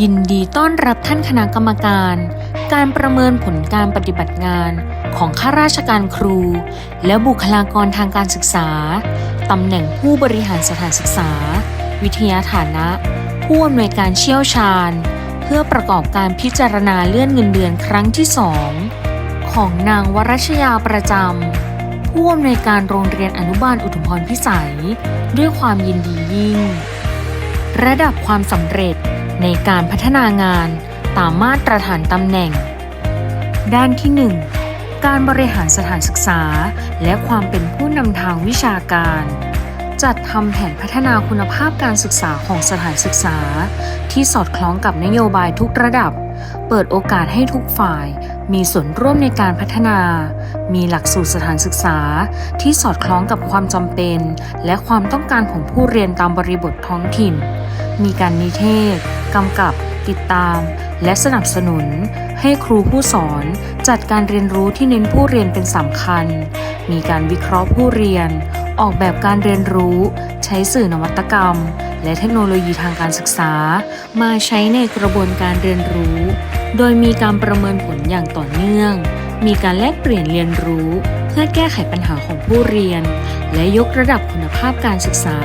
ยินดีต้อนรับท่านคณะกรรมการ การประเมินผลการปฏิบัติงานของข้าราชการครู และบุคลากรทางการศึกษา ตำแหน่งผู้บริหารสถานศึกษา วิทยาฐานะ ผู้อำนวยการเชี่ยวชาญ เพื่อประกอบการพิจารณาเลื่อนเงินเดือนครั้งที่สองของนางวรชยาประจำผู้อำนวยการโรงเรียนอนุบาลอุทุมพรพิสัย ด้วยความยินดียิ่ง ระดับความสำเร็จ ในการพัฒนางานตามมาตรฐานตำแหน่ง ด้านที่ 1 การบริหารสถานศึกษา และความเป็นผู้นำทางวิชาการ จัดทำแผนพัฒนาคุณภาพการศึกษาของสถานศึกษา ที่สอดคล้องกับนโยบายทุกระดับ เปิดโอกาสให้ทุกฝ่าย มีส่วนร่วมในการพัฒนา มีหลักสูตรสถานศึกษา ที่สอดคล้องกับความจำเป็น และความต้องการของผู้เรียนตามบริบทท้องถิ่น มีการนิเทศ กำกับ ติดตาม และสนับสนุน ให้ครูผู้สอนจัดการเรียนรู้ที่เน้นผู้เรียนเป็นสำคัญ มีการวิเคราะห์ผู้เรียน ออกแบบการเรียนรู้ ใช้สื่อนวัตกรรม และเทคโนโลยีทางการศึกษา มาใช้ในกระบวนการเรียนรู้ โดยมีการประเมินผลอย่างต่อเนื่อง มีการแลกเปลี่ยนเรียนรู้ เพื่อแก้ไขปัญหาของผู้เรียน และยกระดับคุณภาพการศึกษา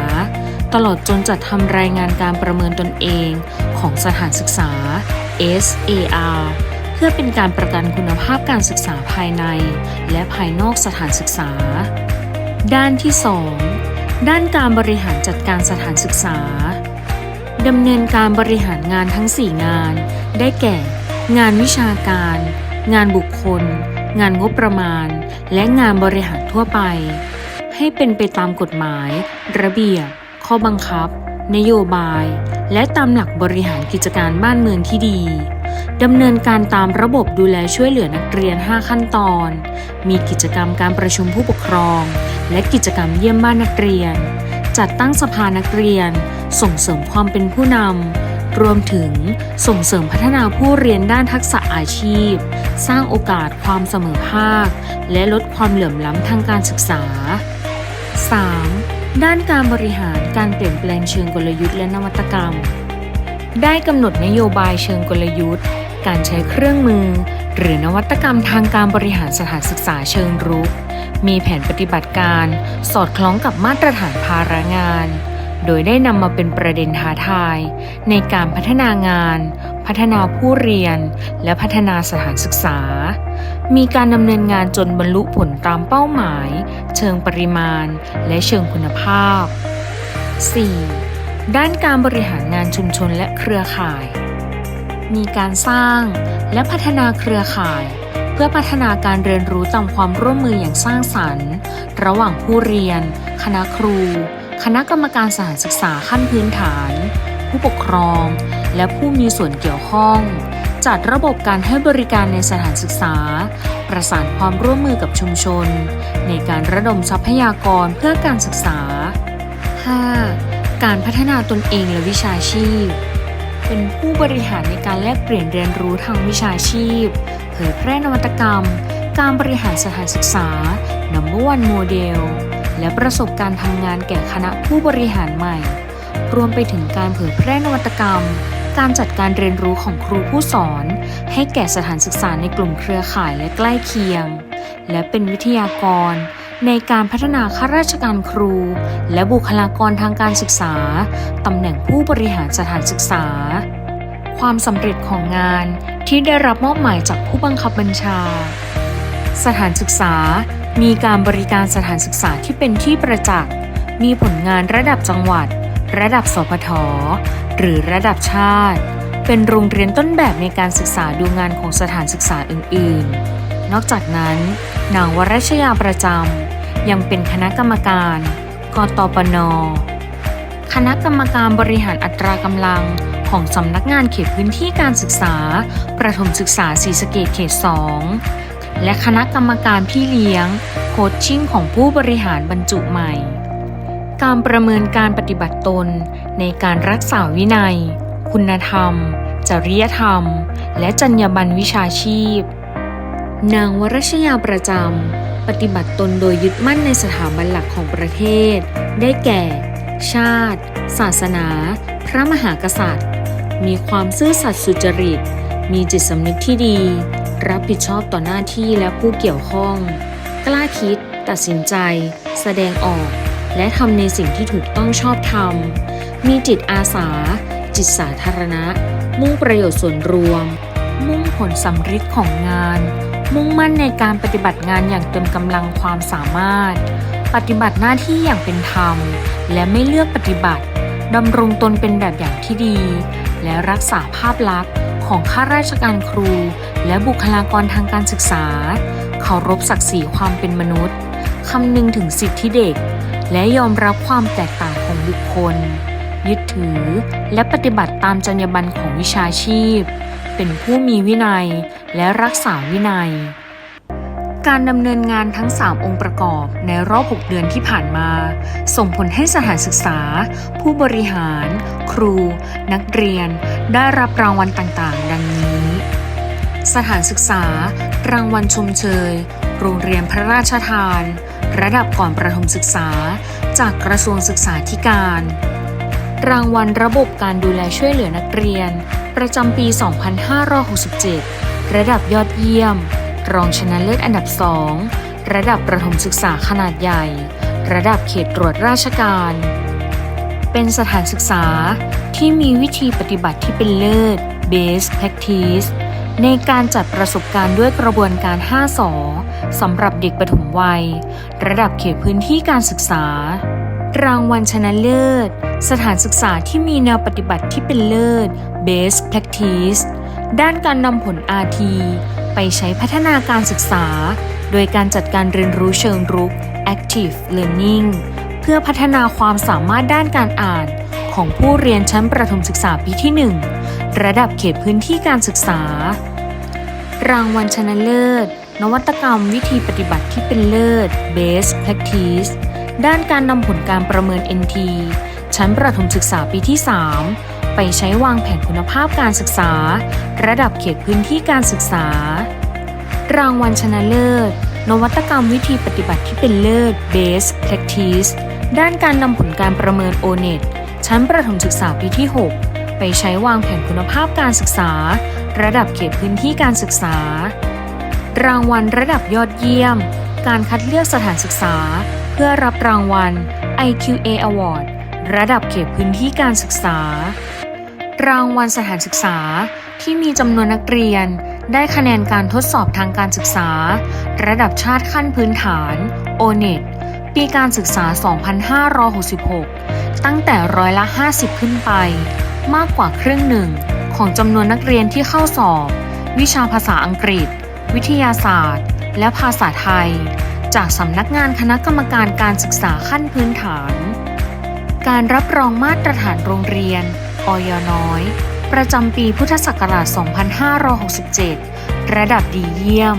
ตลอดจนจัดทำรายงานการประเมินตนเองของสถานศึกษา SAR เพื่อเป็นการประกันคุณภาพการศึกษาภายใน และภายนอกสถานศึกษา ด้านที่ 2 ด้านการบริหารจัดการสถานศึกษาดำเนินการบริหารงานทั้ง 4 งาน ได้แก่ งานวิชาการ งานบุคคล งานงบประมาณ และงานบริหารทั่วไป ให้เป็นไปตามกฎหมาย ระเบียบ ข้อบังคับ นโยบาย และตามหลักบริหารกิจการบ้านเมืองที่ดีดำเนินการตามระบบดูแลช่วยเหลือนักเรียน 5 ขั้นตอน มีกิจกรรมการประชุมผู้ปกครอง และกิจกรรมเยี่ยมบ้านนักเรียน จัดตั้งสภานักเรียน ส่งเสริมความเป็นผู้นำ รวมถึงส่งเสริมพัฒนาผู้เรียนด้านทักษะอาชีพ สร้างโอกาสความเสมอภาค และลดความเหลื่อมล้ำทางการศึกษา 3. ด้านการบริหารการเปลี่ยนแปลงเชิงกลยุทธ์และนวัตกรรม ได้กำหนดนโยบายเชิงกลยุทธ์ การใช้เครื่องมือ หรือนวัตกรรมทางการบริหารสถานศึกษาเชิงรุก มีแผนปฏิบัติการ สอดคล้องกับมาตรฐานภาระงาน โดยได้นำมาเป็นประเด็นท้าทาย ในการพัฒนางาน พัฒนาผู้เรียน และพัฒนาสถานศึกษา มีการดำเนินงานจนบรรลุผลตามเป้าหมาย เชิงปริมาณ และเชิงคุณภาพ 4. ด้านการบริหารงานชุมชนและเครือข่าย มีการสร้างและพัฒนาเครือข่าย เพื่อพัฒนาการเรียนรู้ตามความร่วมมืออย่างสร้างสรรค์ ระหว่างผู้เรียน คณะครู คณะกรรมการสถานศึกษาขั้นพื้นฐาน ผู้ปกครอง และผู้มีส่วนเกี่ยวข้อง จัดระบบการให้บริการในสถานศึกษา ประสานความร่วมมือกับชุมชน ในการระดมทรัพยากรเพื่อการศึกษา 5. การพัฒนาตนเองและวิชาชีพ เป็นผู้บริหารในการแลกเปลี่ยนเรียนรู้ทางวิชาชีพ เผยแพร่นวัตกรรม การบริหารสถานศึกษา Number One Model และประสบการณ์ทำงานแก่คณะผู้บริหารใหม่ รวมไปถึงการเผยแพร่นวัตกรรม การจัดการเรียนรู้ของครูผู้สอน ให้แก่สถานศึกษาในกลุ่มเครือข่ายและใกล้เคียง และเป็นวิทยากร ในการพัฒนาข้าราชการครู และบุคลากรทางการศึกษาตำแหน่งผู้บริหารสถานศึกษา ความสำเร็จของงานที่ได้รับมอบหมายจากผู้บังคับบัญชา สถานศึกษามีการบริการสถานศึกษาที่เป็นที่ประจักษ์ มีผลงานระดับจังหวัด ระดับสพทหรือระดับชาติ เป็นโรงเรียนต้นแบบในการศึกษาดูงานของสถานศึกษาอื่น ๆ นอกจากนั้น นางวรัชยาประจำยังเป็นคณะกรรมการกตปน คณะกรรมการบริหารอัตรากำลังของสำนักงานเขตพื้นที่การศึกษา ประถมศึกษาศรีสะเกดเขต 2 และคณะกรรมการพี่เลี้ยง โคชชิ่งของผู้บริหารบรรจุใหม่ การประเมินการปฏิบัติตนในการรักษาวินัย คุณธรรม จริยธรรม และจรรยาบรรณวิชาชีพ นางวรชยาประจำ ปฏิบัติตนโดยยึดมั่นในสถาบันหลักของประเทศ ได้แก่ ชาติ ศาสนา พระมหากษัตริย์มมีความซื่อสัตย์สุจริต มีจิตสำนึกที่ดี รับผิดชอบต่อหน้าที่และผู้เกี่ยวข้อง กล้าคิด ตัดสินใจ แสดงออก และทำในสิ่งที่ถูกต้องชอบธรรม มีจิตอาสา จิตสาธารณะ มุ่งประโยชน์ส่วนรวม มุ่งผลสำฤทธิ์ของงาน มุ่งมั่นในการปฏิบัติงานอย่างเต็มกำลังความสามารถ ปฏิบัติหน้าที่อย่างเป็นธรรม และไม่เลือกปฏิบัติดำรงตนเป็นแบบอย่างที่ดี และรักษาภาพลักษณ์ของข้าราชการครู และบุคลากรทางการศึกษา เคารพศักดิ์ศรีความเป็นมนุษย์ คำนึงถึงสิทธิเด็ก และยอมรับความแตกต่างของบุคคล ยึดถือและปฏิบัติตามจรรยาบรรณของวิชาชีพ เป็นผู้มีวินัยและรักษาวินัย การดำเนินงานทั้ง 3 องค์ประกอบในรอบ 6 เดือนที่ผ่านมา ส่งผลให้สถานศึกษา ผู้บริหาร ครู นักเรียน ได้รับรางวัลต่างๆ ดังนี้ สถานศึกษา รางวัลชมเชย โรงเรียนพระราชทาน ระดับก่อนประถมศึกษา จากกระทรวงศึกษาธิการ รางวัลระบบการดูแลช่วยเหลือนักเรียน ประจำปี 2567 ระดับยอดเยี่ยม รองชนะเลิศอันดับ 2 ระดับประถมศึกษาขนาดใหญ่ ระดับเขตตรวจราชการ เป็นสถานศึกษาที่มีวิธีปฏิบัติที่เป็นเลิศ Best Practice ในการจัดประสบการณ์ด้วยกระบวนการ 5สอสำหรับเด็กปฐมวัย ระดับเขตพื้นที่การศึกษา รางวัลชนะเลิศ สถานศึกษาที่มีแนวปฏิบัติที่เป็นเลิศ Best Practice ด้านการนำผล RT ไปใช้พัฒนาการศึกษา โดยการจัดการเรียนรู้เชิงรุก Active Learning เพื่อพัฒนาความสามารถด้านการอ่านของผู้เรียนชั้นประถมศึกษาปีที่ 1 ระดับเขตพื้นที่การศึกษา รางวัลชนะเลิศ นวัตกรรมวิธีปฏิบัติที่เป็นเลิศ Best Practice ด้านการนำผลการประเมิน NT ชั้นประถมศึกษาปีที่ 3 ไปใช้วางแผนคุณภาพการศึกษา ระดับเขตพื้นที่การศึกษา รางวัลชนะเลิศ นวัตกรรมวิธีปฏิบัติที่เป็นเลิศ Best Practice ด้านการนำผลการประเมิน O-NET ชั้นประถมศึกษาปีที่ 6 ไปใช้วางแผนคุณภาพการศึกษา ระดับเขตพื้นที่การศึกษา รางวัลระดับยอดเยี่ยม การคัดเลือกสถานศึกษา เพื่อรับรางวัล IQA Award ระดับเขตพื้นที่การศึกษา รางวัลสถานศึกษาที่มีจำนวนนักเรียน ได้คะแนนการทดสอบทางการศึกษา ระดับชาติขั้นพื้นฐาน O-NET ปีการศึกษา 2566 ตั้งแต่ร้อยละ 50 ขึ้นไป มากกว่าครึ่งหนึ่ง ของจำนวนนักเรียนที่เข้าสอบ วิชาภาษาอังกฤษ วิทยาศาสตร์ และภาษาไทย จากสำนักงานคณะกรรมการการศึกษาขั้นพื้นฐาน การรับรองมาตรฐานโรงเรียน อยน้อย ประจำปีพุทธศักราช 2567 ระดับดีเยี่ยม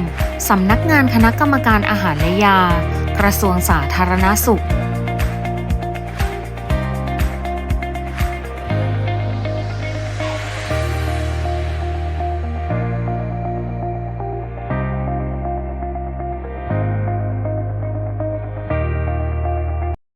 สำนักงานคณะกรรมการอาหารและยา กระทรวงสาธารณสุข